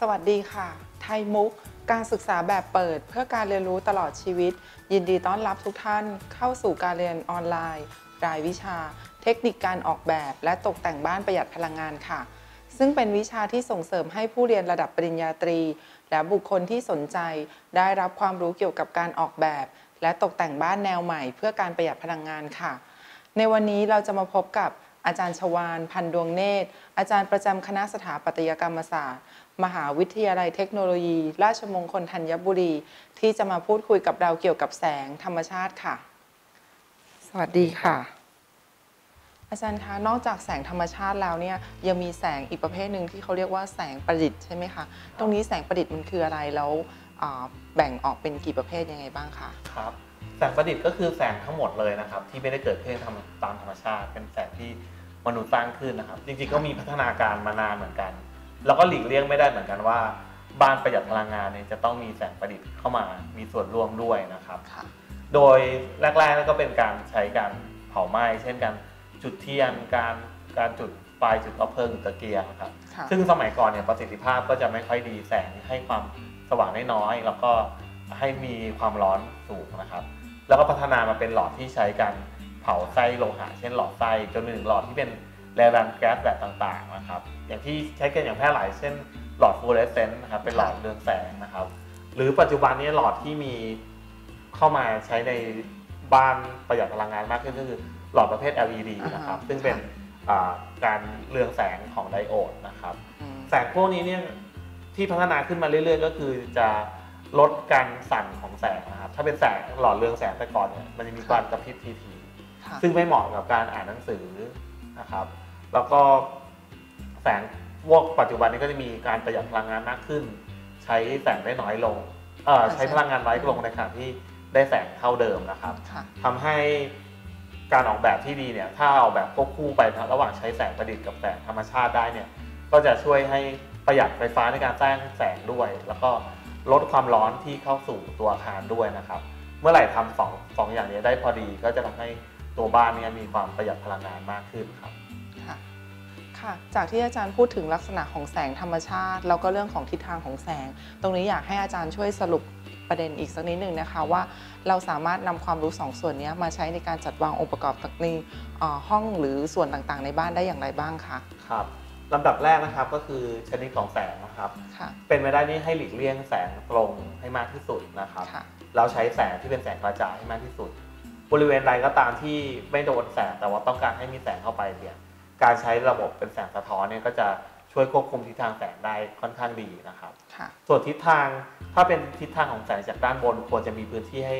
สวัสดีค่ะ ไทยมุก การศึกษาแบบเปิดเพื่อการเรียนรู้ตลอดชีวิต ยินดีต้อนรับทุกท่านเข้าสู่การเรียนออนไลน์ รายวิชา เทคนิคการออกแบบ และตกแต่งบ้านประหยัดพลังงานค่ะ ซึ่งเป็นวิชาที่ส่งเสริมให้ผู้เรียนระดับปริญญาตรี และบุคคลที่สนใจ ได้รับความรู้เกี่ยวกับการออกแบบ และตกแต่งบ้านแนวใหม่เพื่อการประหยัดพลังงานค่ะ ในวันนี้เราจะมาพบกับอาจารย์ชวานพันดวงเนตร อาจารย์ประจำคณะสถาปัตยกรรมศาสตร์ มหาวิทยาลัยเทคโนโลยี ราชมงคลธัญบุรี ที่จะมาพูดคุยกับเราเกี่ยวกับแสงธรรมชาติค่ะ สวัสดีค่ะ อาจารย์คะนอกจากแสงธรรมชาติแล้วเนี่ยยังมีแสงอีกประเภทหนึ่งที่เขาเรียกว่าแสงประดิษฐ์ใช่ไหมคะตรงนี้แสงประดิษฐ์มันคืออะไรแล้วอ่าแบ่งออกเป็นกี่ประเภทยังไงบ้างคะครับแสงประดิษฐ์ก็คือแสงทั้งหมดเลยนะครับ ที่ไม่ได้เกิดขึ้นทำตามธรรมชาติ เป็นแสงที่มนุษย์สร้างขึ้นนะครับ จริงๆก็มีพัฒนาการมานานเหมือนกัน แล้วก็หลีกเลี่ยงไม่ได้เหมือนกันว่า บ้านประหยัดพลังงานเนี่ยจะต้องมีแสงประดิษฐ์เข้ามามีส่วนร่วมด้วยนะครับค่ะโดยแรกๆก็เป็นการใช้การเผาไหม้ เช่นการจุดเทียนการการจุดไฟจุดเอาเพลิงจุดตะเกียงนะครับค่ะซึ่งสมัยก่อนเนี่ยประสิทธิภาพก็จะไม่ค่อยดีแสงให้ความสว่างได้น้อยแล้วก็ให้มีความร้อนสูงนะครับ แล้วก็พัฒนามาเป็นหลอดที่ใช้การเผาไส้โลหะเช่นหลอดไส้จนไปถึงหลอดที่เป็น แรงดันแก๊สแบบต่างๆนะครับ อย่างที่ใช้กันอย่างแพร่หลายเช่นหลอดฟลูออเรสเซนต์นะครับเป็นหลอดเรืองแสงนะครับ หรือปัจจุบันนี้หลอดที่มีเข้ามาใช้ในบ้านประหยัดพลังงานมากขึ้นก็คือหลอดประเภท LED นะครับอ่าฮะซึ่งเป็นอ่าการเรืองแสงของไดโอดนะครับอืมแสงพวกนี้เนี่ยที่พัฒนาขึ้นมาเรื่อยๆ ก็คือจะลดการสั่นของแสงนะครับ ถ้าเป็นแสงหลอดเรืองแสงแต่ก่อนเนี่ยมันจะมีการกระพริบทีค่ะๆซึ่งไม่เหมาะกับการอ่านหนังสือนะครับ แล้วก็แสงพวกปัจจุบันนี้ก็จะมีการประหยัดพลังงานมากขึ้น ใช้แสงได้น้อยลงเอ่อใช้พลังงานน้อยลงในขณะที่ได้แสงเท่าเดิมนะครับค่ะทำให้การออกแบบที่ดีเนี่ยถ้าออกแบบควบคู่ไประหว่างใช้แสงประดิษฐ์กับแสงธรรมชาติได้เนี่ยก็จะช่วยให้ประหยัดไฟฟ้าในการสร้างแสงด้วย แล้วก็ลดความร้อนที่เข้าสู่ตัวอาคารด้วยนะครับ เมื่อไหร่ทำสองสองอย่างนี้ได้พอดีก็จะทำให้ตัวบ้านเนี่ยมีความประหยัดพลังงานมากขึ้นครับ ค่ะค่ะ จากที่อาจารย์พูดถึงลักษณะของแสงธรรมชาติ แล้วก็เรื่องของทิศทางของแสง ตรงนี้อยากให้อาจารย์ช่วยสรุปประเด็นอีกสักนิดหนึ่งนะคะว่าเราสามารถนำความรู้สองส่วนนี้มาใช้ในการจัดวางองค์ประกอบในเอ่อห้องหรือส่วนต่างๆ ในบ้านได้อย่างไรบ้างคะครับลำดับแรกนะครับก็คือชนิดของแสงนะครับค่ะเป็นไปได้นี่ให้หลีกเลี่ยงแสงตรงให้มากที่สุดนะครับค่ะแล้วใช้แสงที่เป็นแสงกระจายให้มากที่สุด บริเวณใดก็ตามที่ไม่โดนแสงแต่ว่าต้องการให้มีแสงเข้าไปเนี่ย การใช้ระบบเป็นแสงสะท้อนเนี่ยก็จะช่วยควบคุมทิศทางแสงได้ค่อนข้างดีนะครับค่ะส่วนทิศทางถ้าเป็นทิศทางของแสงจากด้านบน ควรจะมีพื้นที่ให้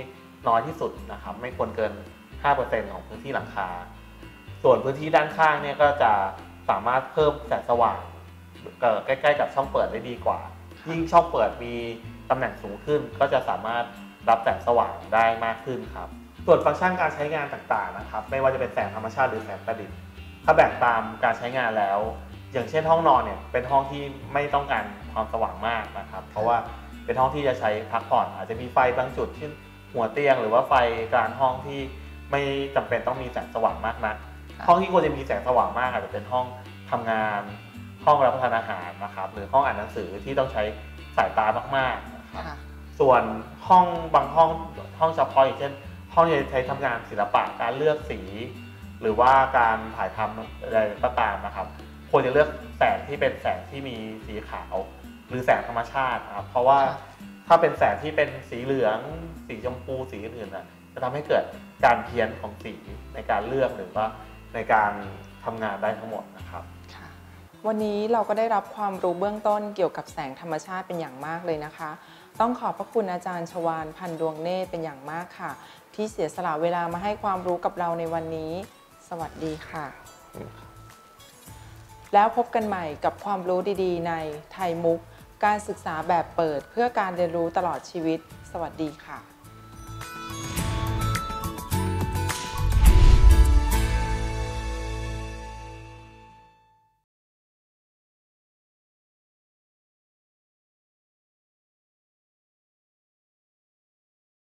น้อยที่สุดนะครับ ไม่ควรเกิน 5%ของพื้นที่หลังคา ส่วนพื้นที่ด้านข้างเนี่ยก็จะสามารถเพิ่มแสงสว่างเอ่อใกล้ๆกับช่องเปิดได้ดีกว่า ยิ่งช่องเปิดมีตำแหน่งสูงขึ้น ก็จะสามารถรับแสงสว่างได้มากขึ้นครับ ส่วนฟังก์ชันการใช้งานต่างๆนะครับ ไม่ว่าจะเป็นแสงธรรมชาติหรือแสงประดิษฐ์ ถ้าแบ่งตามการใช้งานแล้ว อย่างเช่นห้องนอนเนี่ยเป็นห้องที่ไม่ต้องการความสว่างมากนะครับ เพราะว่าเป็นห้องที่จะใช้พักผ่อน อาจจะมีไฟบางจุดที่หัวเตียง หรือว่าไฟกลางห้องที่ไม่จำเป็นต้องมีแสงสว่างมากนักค่ะห้องที่ควรจะมีแสงสว่างมากอาจจะเป็นห้องทำงาน ห้องรับประทานอาหารนะครับหรือห้องอ่านหนังสือที่ต้องใช้สายตามากๆนะครับค่ะส่ส่วนห้องบางห้องห้องเฉพาะอย่างเช่น ห้องที่ใช้ทำงานศิลปะการเลือกสี หรือว่าการถ่ายทำอะไรก็ตามนะครับ ควรจะเลือกแสงที่เป็นแสงที่มีสีขาว หรือแสงธรรมชาตินะครับ เพราะว่าค่ะถ้าเป็นแสงที่เป็นสีเหลือง สีชมพูสีอื่นๆนะจะทำให้เกิดการเพี้ยนของสีในการเลือกหรือว่าในการทำงานได้ทั้งหมดนะครับค่ะวันนี้เราก็ได้รับความรู้เบื้องต้นเกี่ยวกับแสงธรรมชาติเป็นอย่างมากเลยนะคะ ต้องขอบพระคุณอาจารย์ชวานพันดวงเนตรเป็นอย่างมากค่ะ ที่เสียสละเวลามาให้ความรู้กับเราในวันนี้ สวัสดีค่ะ แล้วพบกันใหม่กับความรู้ดีๆ ในไทยมุก การศึกษาแบบเปิดเพื่อการเรียนรู้ตลอดชีวิต สวัสดีค่ะ